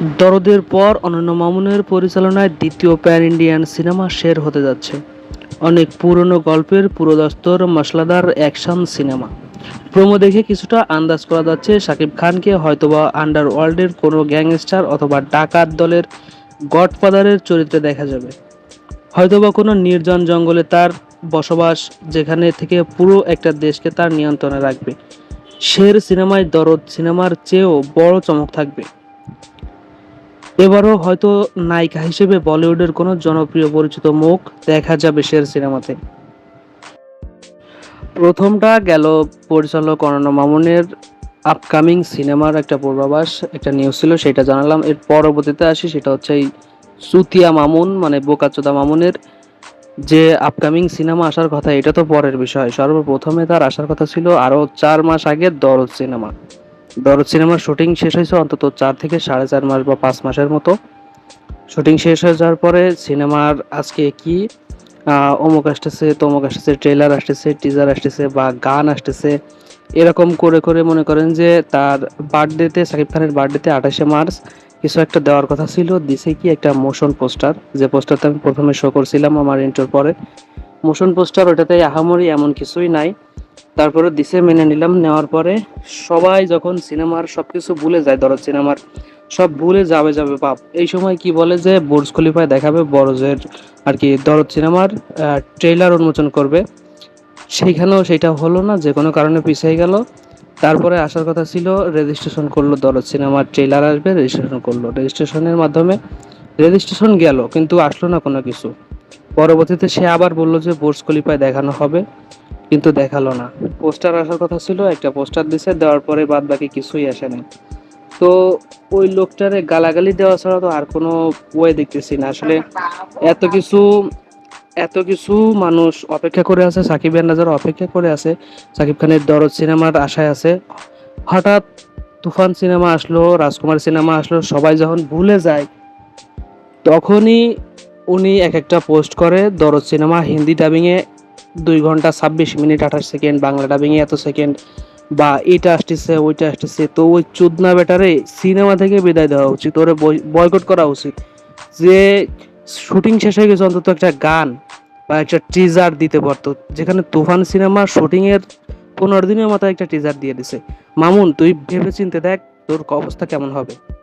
দরদের পর অনন্য মামুনের পরিচালনায় দ্বিতীয় প্যান ইন্ডিয়ান সিনেমা শের হতে যাচ্ছে। অনেক পুরনো গল্পের পুরোদস্তর, মশলাদার অ্যাকশন সিনেমা। প্রোমো দেখে কিছুটা আন্দাজ করা যাচ্ছে শাকিব খানকে হয়তোবা আন্ডারওয়ার্ল্ডের কোনো গ্যাংস্টার অথবা ডাকাত দলের গডফাদারের চরিত্রে দেখা যাবে। হয়তোবা কোনো নির্জন জঙ্গলে তার বসবাস যেখানে থেকে পুরো একটা দেশকে তার নিয়ন্ত্রণে রাখবে। শের সিনেমায় দরদ সিনেমার চেয়েও বড় চমক থাকবে। এবারও হয়তো নায়িকা হিসেবে বলিউডের কোনো জনপ্রিয় পরিচিত মুখ দেখা যাবে শের সিনেমাতে। প্রথমটা গেল পরিচালক অনন্য মামুনের আপকামিং সিনেমার একটা পূর্বাভাস, একটা নিউজ ছিল, সেটা জানালাম। এর পরবর্তীতে আসি, সেটা হচ্ছে এই সুতিয়া মামুন মানে বোকাচোদা মামুনের যে আপকামিং সিনেমা, আসার কথা, এটা তো পরের বিষয়। সর্বপ্রথমে তার আসার কথা ছিল আরও চার মাস আগে দরদ সিনেমা। দরদ সিনেমার শুটিং শেষ হয়েছে অন্তত চার থেকে সাড়ে চার মাস বা পাঁচ মাসের মতো। শুটিং শেষ হয়ে যাওয়ার পরে সিনেমার আজকে কি? অমুক আসতেছে, তমুক আসতেছে, ট্রেলার আসতেছে টিজার আসতেছে বা গান আসতেছে। এরকম করে করে মনে করেন যে তার বার্থডেতে, সাকিব খানের বার্থডেতে আঠাশে মার্চ কিছু একটা দেওয়ার কথা ছিল। দিছে কি একটা মোশন পোস্টার। যে পোস্টারটা আমি প্রথমে শো করছিলাম আমার ইন্টার পরে। মোশন পোস্টার ওটাতে আহামরি এমন কিছুই নাই। তারপরে দিছে মেনে নিলাম, নেওয়ার পরে সবাই যখন সিনেমার সবকিছু ভুলে যায় দরদ সিনেমার সব ভুলে যাবে যাবে পাপ। এই সময় কি বলে যে, বুর্জ খলিফায় দেখাবে বড়জের আর কি দরদ সিনেমার ট্রেলার উন্মোচন করবে। সেইখানেও সেটা হলো না, যে কোনো কারণে পিছিয়ে গেল। তারপরে আসার কথা ছিল রেজিস্ট্রেশন করল দরদ সিনেমার ট্রেলার আসবে রেজিস্ট্রেশন করল। রেজিস্ট্রেশনের মাধ্যমে রেজিস্ট্রেশন গেল, কিন্তু আসলো না কোনো কিছু। পরবর্তীতে সে আবার বলল যে বোর্স খলিফায় দেখানো হবে। কিন্তু দেখাল না। পোস্টার আসার কথা ছিল, একটা পোস্টার দিছে, দেওয়ার পরে বাদ বাকি কিছুই আসে না তো ওই লোকটারে গালাগালি দেওয়া ছাড়া তো আর কোনো ওয়ে দেখতেছি না। আসলে এত কিছু এত কিছু মানুষ অপেক্ষা করে আছে, সাকিব খান যারা অপেক্ষা করে আছে। সাকিব খানের দরদ সিনেমার আশায় আছে। হঠাৎ তুফান সিনেমা আসলো, রাজকুমার সিনেমা আসলো, সবাই যখন ভুলে যায়, তখনই উনি এক একটা পোস্ট করে, দরদ সিনেমা, হিন্দি ডাবিংয়ে দুই ঘণ্টা ছাব্বিশ মিনিট, আঠাশ সেকেন্ড, বাংলা ডাবিংয়ে এত সেকেন্ড, বা এটা আসতেছে, ওইটা আসতেছে। তো ওই চুদনা বেটারে সিনেমা থেকে বিদায় দেওয়া উচিত, ওরে বয়কট করা উচিত। যে শুটিং শেষ হয়ে গেছে, অন্তত একটা গান বা একটা টিজার দিতে পারতো। যেখানে তুফান সিনেমা শুটিং এর পনেরো দিনের মতো একটা টিজার দিয়ে দিছে। মামুন, তুই ভেবে চিনতে দেখ তোর অবস্থা কেমন হবে।